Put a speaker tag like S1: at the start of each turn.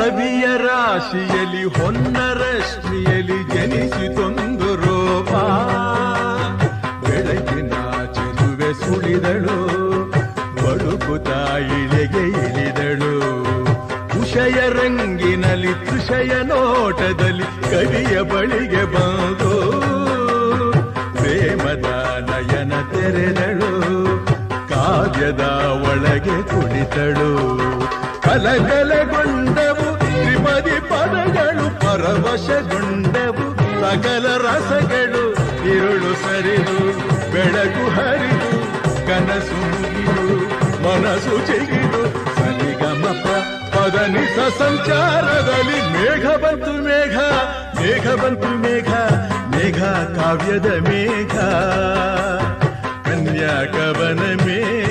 S1: ರವಿಯ ರಾಶಿಯಲ್ಲಿ ಹೊನ್ನ ರಶ್ಮಿಯಲ್ಲಿ ಜನಿಸಿತೊಂದು ರೂಪ. ಬೆಳಗಿನ ಚೆಲುವೆ ಸುಳಿದಳು ಬಡುಕು ತಾಯಿಳೆಗೆ ಇಳಿದಳು. ಕುಷಯ ರಂಗಿನಲ್ಲಿ ಕುಷಯ ನೋಟದಲ್ಲಿ ಕವಿಯ ಬಳಿಗೆ ಬಂದು, ಪ್ರೇಮದ ನಯನ ತೆರೆದಳು, ಕಾವ್ಯದ ಒಳಗೆ ಕುಳಿತಳು. ಕಲಕಲಗೊಂಡವು ಪರವಶಗೊಂಡೆವು ಸಕಲ ರಸಗಳು ഇരുളു സരിതു ಬೆಳಕು ಹರಿದು ಕನಸು ಮುಗಿದು ಮನಸ್ಸು ಚಿಗಿದು ಸಲಿಗಮಪ ಪದನಿಸ ಸಂಚಾರದಲ್ಲಿ ಮೇಘ ಬಂತು ಮೇಘ ಮೇಘ ಬಂತು ಮೇಘ ಮೇಘ ಕಾವ್ಯದ ಮೇಘ ಕನ್ಯಾ ಕವನ ಮೇಘ